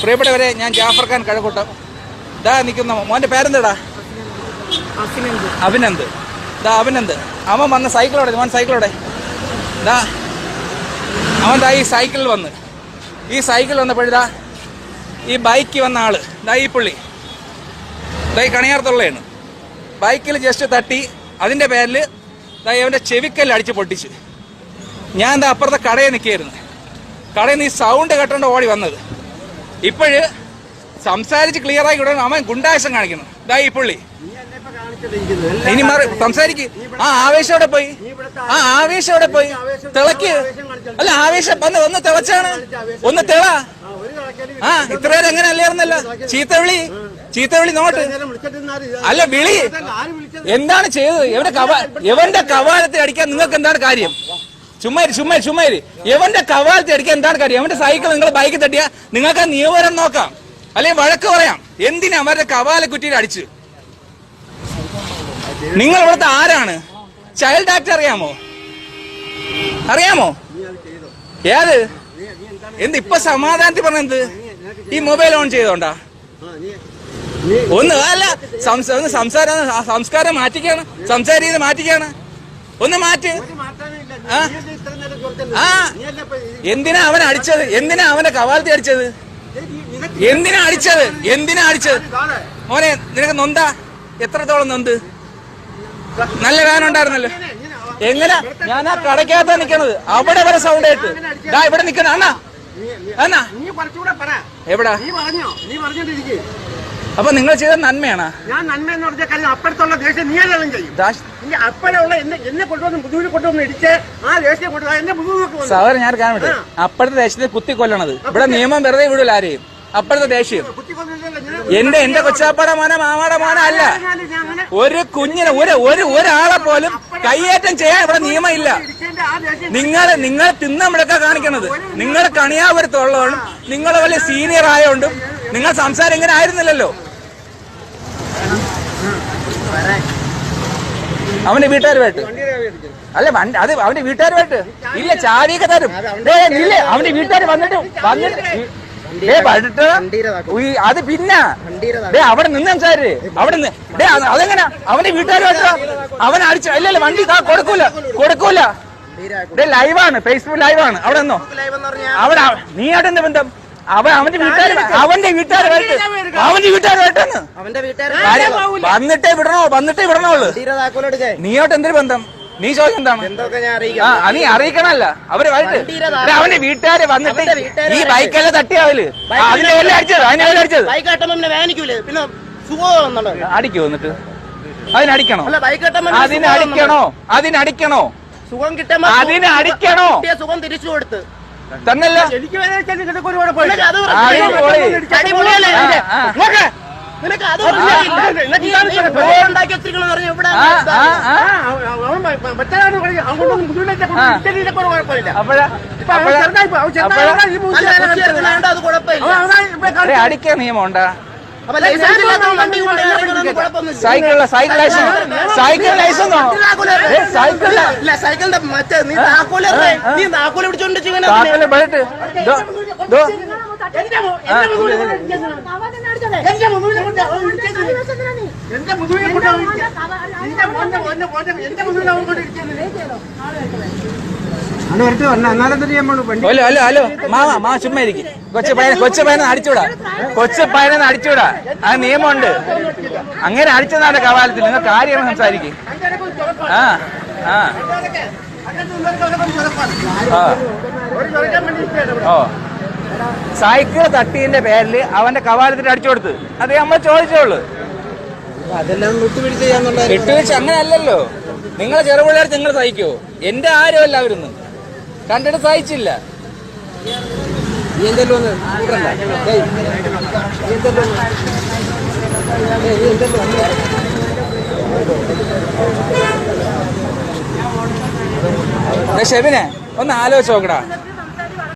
പ്രിയപ്പെട്ടവരെ ഞാൻ ജാഫർ ഖാൻ കഴക്കൂട്ടം. ഇതാ നിൽക്കുന്ന മോന്റെ പേരെന്താടാ? അഭിനന്ദ്. ഇതാ അഭിനന്ദ്. അവൻ വന്ന സൈക്കിളോടെ മോൻ സൈക്കിളോടെ ഇതാ അവൻ ദാ ഈ സൈക്കിളിൽ വന്ന്. ഈ സൈക്കിൾ വന്നപ്പോഴിതാ ഈ ബൈക്ക് വന്ന ആൾ. ദാ ഈ പുള്ളി. ദാ ഈ കണിയാർത്തുള്ളയാണ്. ബൈക്കിൽ ജസ്റ്റ് തട്ടി. അതിന്റെ പേരിൽ ദാ ഇവന്റെ ചെവിക്കല്ല് അടിച്ച് പൊട്ടിച്ച്. ഞാൻ ദാ അപ്പുറത്തെ കടയിൽ നിൽക്കുകയായിരുന്നു. കടയിൽ നിന്ന് ഈ സൗണ്ട് കേട്ടോണ്ട് ഓടി വന്നത്. ഇപ്പോഴ് സംസാരിച്ച് ക്ലിയർ ആയി വിടാൻ അവൻ ഗുണ്ടാശം കാണിക്കുന്നു. ഇതായി ഈ പുള്ളി. ഇനി മാറി സംസാരിക്ക്. ആ ആവേശം അവിടെ പോയി? ആ ആവേശം അവിടെ പോയി? തിളക്ക്. അല്ല ആവേശം. വന്ന് ഒന്ന് തിളച്ചാണ്. ഒന്ന് തിള. ആ ഇത്രയേരം എങ്ങനെ അല്ലായിരുന്നല്ല ചീത്തവിളി. ചീത്തവിളി നോട്ട്. അല്ല വിളി. എന്താണ് ചെയ്തത്? എവിടെ കവാ എവന്റെ കവാലത്തെ അടിക്കാൻ നിങ്ങൾക്ക് എന്താണ് കാര്യം? ചുമ്മാരി ചുമ്മാരി ചുമ്മാരി. എവന്റെ കവാലത്തിൽ അടിക്കാൻ എന്താണ് കാര്യം? എവന്റെ സൈക്കിൾ നിങ്ങൾ ബൈക്ക് തട്ടിയാ? നിങ്ങൾക്ക് നിയമപരം നോക്കാം. അല്ലെങ്കിൽ വഴക്ക് പറയാം. എന്തിനാ അവരുടെ കവാല കുറ്റിയിൽ അടിച്ച്? നിങ്ങൾ ഇവിടുത്തെ ആരാണ്? ചൈൽഡ് ആക്ട് അറിയാമോ? അറിയാമോ? ഏത്? എന്ത് ഇപ്പൊ സമാധാനത്തിൽ പറഞ്ഞത് ഈ മൊബൈൽ ഓൺ ചെയ്തോണ്ടാ? ഒന്ന് അല്ല സംസാരം സംസ്കാരം മാറ്റിക്കാണ്. സംസാര രീതി മാറ്റിക്കാണ്. ഒന്ന് മാറ്റ്. ആ? എന്തിനാ അവൻ അടിച്ചത്? എന്തിനാ അവന്റെ കവാലത്തി അടിച്ചത്? എന്തിനാ അടിച്ചത്? എന്തിനാ അടിച്ചത്? മോനെ നിനക്ക് നൊന്താ? എത്രത്തോളം നൊന്ത്? നല്ല വേദന ഉണ്ടായിരുന്നല്ലോ. എങ്ങനെ? ഞാൻ ആ കടക്കകത്താ നിക്കണത്. അവിടെ വരെ സൗണ്ട് ആയിട്ട് ഇവിടെ നിക്കണ. അണ്ണാ. അണ്ണാ. എവിടാ? അപ്പൊ നിങ്ങൾ ചെയ്ത നന്മയാണ്? ഞാൻ നന്മ എന്ന് പറഞ്ഞ കാര്യം അപ്പഴത്തുള്ള ദേഷ്യം നീ എല്ലാം ചെയ്യും. ഇനി അപ്പോഴുള്ള എന്നെ എന്നെ കൊണ്ടുവന്ന് മുതുകിൽ കൊണ്ടുവന്ന് ഇടിച്ച് ആ ദേഷ്യം കൊണ്ടുവന്ന എന്നെ മുതുവിലേക്ക് വന്നു സഹോദരൻ ഞാൻ കാണട്ടെ അപ്പഴത്തെ ദേശത്തെ കുത്തി കൊല്ലണത് ഇവിടെ നിയമം വെറുതെ വിടൂല ആരെയും. അപ്പോഴത്തെ ദേഷ്യം എന്റെ എന്റെ കൊച്ചാപ്പാട മോനെ മാമാടെ മോനെ അല്ല. ഒരു കുഞ്ഞിനെ ഒരു ഒരു ഒരാളെ പോലും കയ്യേറ്റം ചെയ്യാൻ ഇവിടെ നിയമമില്ല. നിങ്ങൾ നിങ്ങൾ തിന്ന തിന്നമിടക്ക കാണിക്കണത്. നിങ്ങൾ കണിയാപുരത്തുള്ളതുകൊണ്ടും നിങ്ങൾ വലിയ സീനിയർ ആയതുകൊണ്ടും നിങ്ങൾ സംസാരം ഇങ്ങനെ ആയിരുന്നില്ലല്ലോ. അവന്റെ വീട്ടുകാരുമായിട്ട്. അല്ല വണ്ടി അത് അവന്റെ വീട്ടുകാരുമായിട്ട്. ഇല്ല ചാടിയൊക്കെ തരും. ഇല്ല അവന്റെ വീട്ടുകാർ വന്നിട്ട് വന്നിട്ട് അത് പിന്നെ അവിടെ നിന്ന് സാര് അവിടെ നിന്ന് അതെങ്ങനെ? അവന്റെ വീട്ടുകാരുമായിട്ട് അവൻ അടിച്ച അല്ല വണ്ടി താ കൊടുക്കൂല. കൊടുക്കൂല. ദേ ലൈവാണ്. ഫേസ്ബുക്ക് ലൈവാണ്. അവിടെ നിന്നോ? അവിടെ അവ- നീ അവിടെ ബന്ധം? അവൻ അവന്റെ വീട്ടുകാർ അവന്റെ വീട്ടുകാരുമായിട്ട് അവന്റെ വീട്ടുകാരുമായിട്ടാണ് വന്നിട്ടേ വിടണോ? വന്നിട്ടേ വിടണോൾ താക്കോലെടുക്കേ നീയോട്ട് എന്തൊരു ബന്ധം? നീ ചോദിക്കും എന്താണ്? എന്തൊക്കെ ഞാൻ ആ അറിയിക്കാം? അത് നീ അറിയിക്കണല്ല. അവർ വരട്ടെ എടാ, അവന്റെ വീട്ടുകാര് വന്നിട്ട് ഈ ബൈക്കെല്ലാം തട്ടിയാവിൽ അതിന്റെ പേരിൽ അടിച്ചത്? അതിന്റെ പേരിൽ അടിച്ചത്? അടിക്കോ എന്നിട്ട്? അതിനടിക്കണോ? അതിന് അതിനടിക്കണോ? വന്നുണ്ടോ? സുഖം കിട്ടുമ്പോ അതിനടിക്കണോ സുഖം തിരിച്ചു കൊടുത്ത്. തന്നല്ല. എനിക്ക് ഒരു കുഴപ്പമില്ല അത് നിനക്ക്? അത് ഉണ്ടാക്കി വെച്ചിരിക്കണെന്ന് പറഞ്ഞ് ഇവിടെ അടിക്കാൻ നിയമം ലൈസൻസ് ഇല്ലാത്ത വണ്ടി കൊണ്ട് ഇറങ്ങുന്നതൊന്നും കുഴപ്പമൊന്നുമില്ല. സൈക്കിളിലെ സൈക്കിൾ ലൈസൻസ്. സൈക്കിൾ ലൈസൻസ് ആണോ ഏ, സൈക്കിളിലെ സൈക്കിളിന്റെ മറ്റേ നീ താക്കോൽ നീ താക്കോൽ പിടിച്ചോണ്ട് താക്കോൽ ബെൽറ്റ്. എന്റെ മു- എന്റെ മുതുകിൽ കൊണ്ട്. എന്റെ മുതുകിൽ അവൻ ഇടിച്ചത്. എന്റെ മുതുകിൽ കൊണ്ട് അവൻ ഇടിച്ചത്. എന്റെ മോന്റെ മോന്റെ മോന്റെ എന്റെ മുതുകിൽ അവൻ കൊണ്ട് ഇടിച്ചത്. ഹലോ ഹലോ ഹലോ മാമ മാ ചുമ്മാ ഇരിക്കും കൊച്ചു പയ്യനെ കൊച്ചു പയ്യനെ അടിച്ചൂടാ കൊച്ചു പയ്യനെ അടിച്ചൂടാ ആ നിയമമുണ്ട് അങ്ങനെ അടിച്ചതാണ് കവാലത്തിൽ നിങ്ങൾ കാര്യം സംസാരിക്കും ആ ആ ആ ഓ സൈക്കിൾ തട്ടിയതിന്റെ പേരിൽ അവന്റെ കവാലത്തിന് അടിച്ചു കൊടുത്ത്. അത് നമ്മൾ ചോദിച്ചോളൂ അതെല്ലാം വിട്ടുവീഴ്ച അങ്ങനെ അല്ലല്ലോ നിങ്ങളെ ചെറുപിള്ളേർ നിങ്ങൾ സഹിക്കോ എന്റെ ആരും അല്ല അവരൊന്നും. കണ്ടിട്ട് സഹിച്ചില്ല. ഒന്ന് ഷെബിനെ ഒന്ന് ആലോചിച്ച് നോക്കടാ.